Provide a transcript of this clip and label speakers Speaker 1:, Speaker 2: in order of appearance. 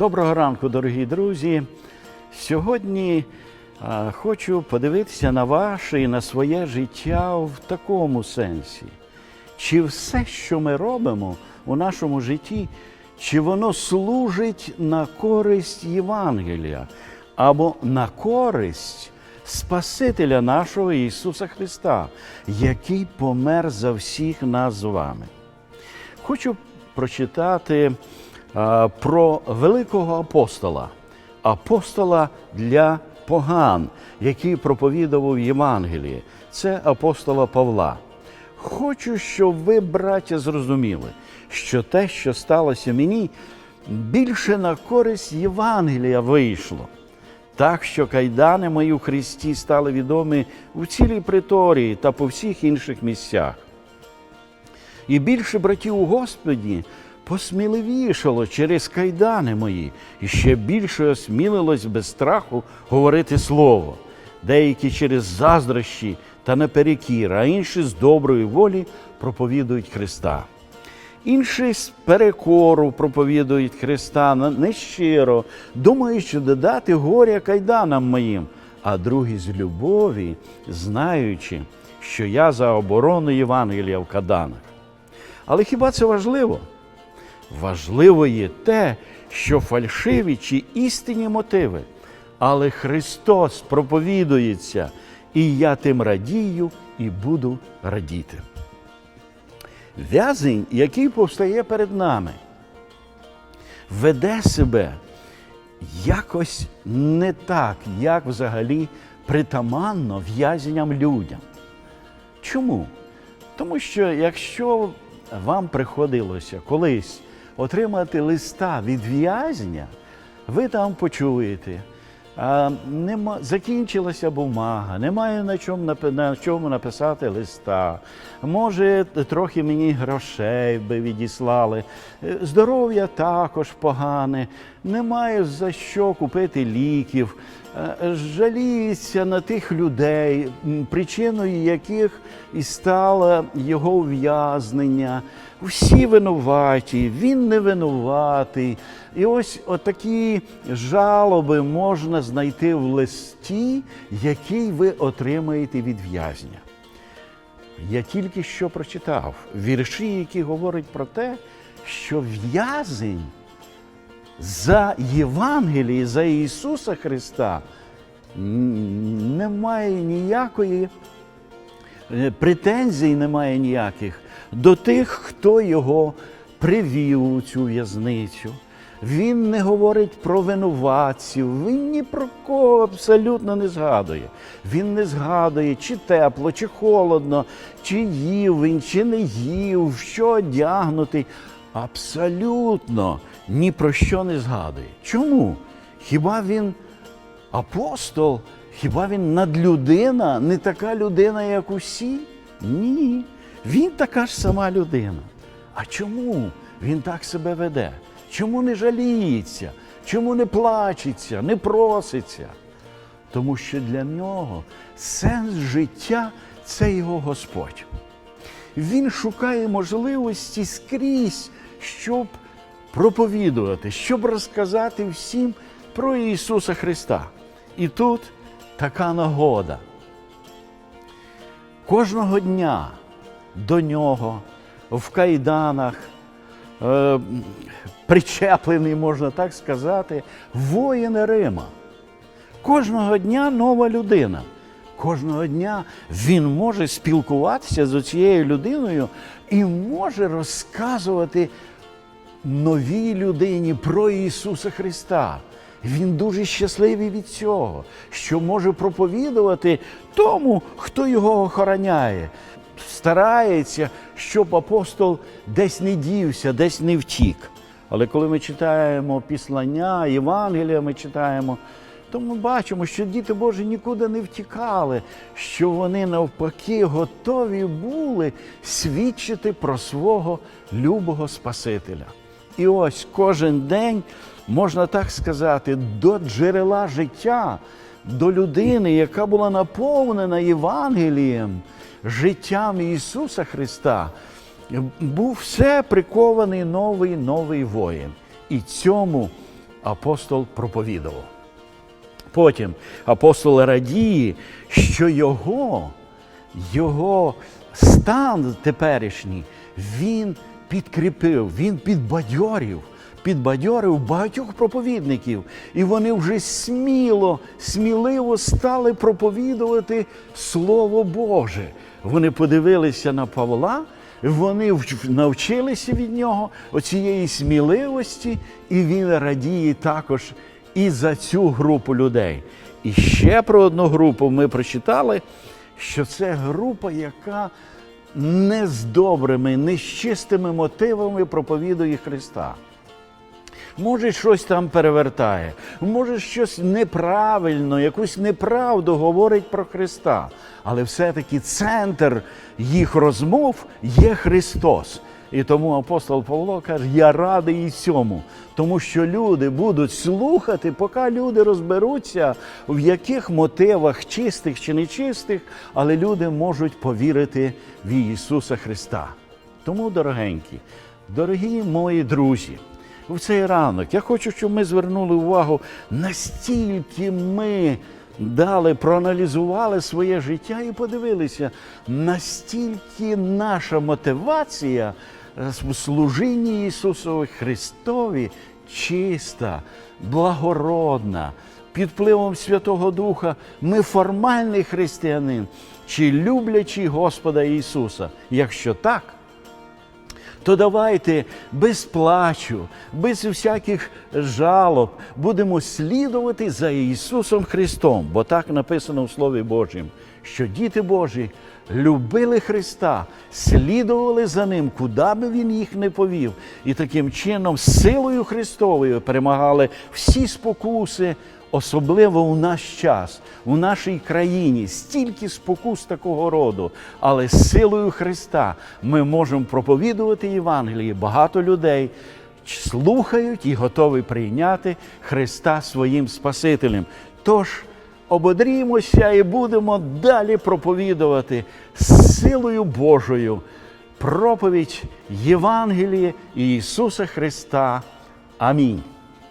Speaker 1: Доброго ранку, дорогі друзі. Сьогодні а, хочу подивитися на ваше і на своє життя в такому сенсі. Чи все, що ми робимо у нашому житті, чи воно служить на користь Євангелія або на користь Спасителя нашого Ісуса Христа, який помер за всіх нас з вами? Хочу прочитати про великого апостола, апостола для поган, який проповідував Євангеліє. Це апостола Павла. Хочу, щоб ви, браття, зрозуміли, що те, що сталося мені, більше на користь Євангелія вийшло. Так що кайдани мої у Христі стали відомі у цілій приторії та по всіх інших місцях. І більше братів у Господі посміливішало через кайдани мої, і ще більше осмілилось без страху говорити слово. Деякі через заздрощі та наперекір, а інші з доброї волі проповідують Христа. Інші з перекору проповідують Христа нещиро, думаючи додати горя кайданам моїм, а другі з любові, знаючи, що я за оборону Євангелія в каданах. Але хіба це важливо? Важливо є те, що фальшиві чи істинні мотиви, але Христос проповідується, і я тим радію і буду радіти. В'язень, який повстає перед нами, веде себе якось не так, як взагалі притаманно в'язням людям. Чому? Тому що якщо вам приходилося колись отримати листа від в'язня, ви там почуєте, а, нема, закінчилася бумага, немає на чому, на чому написати листа. Може, трохи мені грошей би відіслали. Е, Здоров'я також погане, немає за що купити ліків. Е, Жаліється на тих людей, причиною яких і стало його ув'язнення. Всі винуваті, він не винуватий. І ось отакі жалоби можна знайти в листі, який ви отримаєте від в'язня. Я тільки що прочитав вірші, які говорять про те, що в'язень за Євангеліє, за Ісуса Христа немає ніякої е, претензій, немає ніяких до тих, хто його привів у цю в'язницю. Він не говорить про винуватців, він ні про кого абсолютно не згадує. Він не згадує, чи тепло, чи холодно, чи їв він, чи не їв, що одягнутий. Абсолютно ні про що не згадує. Чому? Хіба він апостол? Хіба він надлюдина, не така людина, як усі? Ні. Він така ж сама людина. А чому він так себе веде? Чому не жаліється? Чому не плачеться, не проситься? Тому що для нього сенс життя це його Господь. Він шукає можливості скрізь, щоб проповідувати, щоб розказати всім про Ісуса Христа. І тут така нагода. Кожного дня до нього в кайданах, е, причеплений, можна так сказати, воїн Рима. Кожного дня нова людина. Кожного дня він може спілкуватися з цією людиною і може розказувати новій людині про Ісуса Христа. Він дуже щасливий від цього, що може проповідувати тому, хто його охороняє. Старається, щоб апостол десь не дівся, десь не втік. Але коли ми читаємо післання, Євангелія ми читаємо, то ми бачимо, що діти Божі нікуди не втікали, що вони навпаки готові були свідчити про свого любого Спасителя. І ось кожен день, можна так сказати, до джерела життя, до людини, яка була наповнена Євангелієм, життям Ісуса Христа, був все прикований новий новий воїн. І цьому апостол проповідував. Потім апостол радіє, що його, його стан теперішній він підкріпив, він підбадьорив, підбадьорив багатьох проповідників. І вони вже сміло, сміливо стали проповідувати Слово Боже. Вони подивилися на Павла, вони навчилися від нього оцієї сміливості, і він радіє також і за цю групу людей. І ще про одну групу ми прочитали, що це група, яка не з добрими, не з чистими мотивами проповідує Христа. Може, щось там перевертає, може, щось неправильно, якусь неправду говорить про Христа. Але все-таки центр їх розмов є Христос. І тому апостол Павло каже: я радий і цьому, тому що люди будуть слухати, поки люди розберуться, в яких мотивах чистих чи нечистих, але люди можуть повірити в Ісуса Христа. Тому, дорогенькі, дорогі мої друзі, в цей ранок я хочу, щоб ми звернули увагу, настільки ми дали, проаналізували своє життя і подивилися, настільки наша мотивація в служінні Ісусові Христові чиста, благородна. Під впливом Святого Духа ми формальний християнин чи люблячий Господа Ісуса. Якщо так, то давайте без плачу, без всяких жалоб будемо слідувати за Ісусом Христом, бо так написано в Слові Божім, що діти Божі любили Христа, слідували за Ним, куди би Він їх не повів, і таким чином силою Христовою перемагали всі спокуси. Особливо у наш час, у нашій країні стільки спокус такого роду, але силою Христа ми можемо проповідувати Євангеліє. Багато людей слухають і готові прийняти Христа своїм Спасителем. Тож ободрімося і будемо далі проповідувати силою Божою проповідь Євангелія Ісуса Христа. Амінь.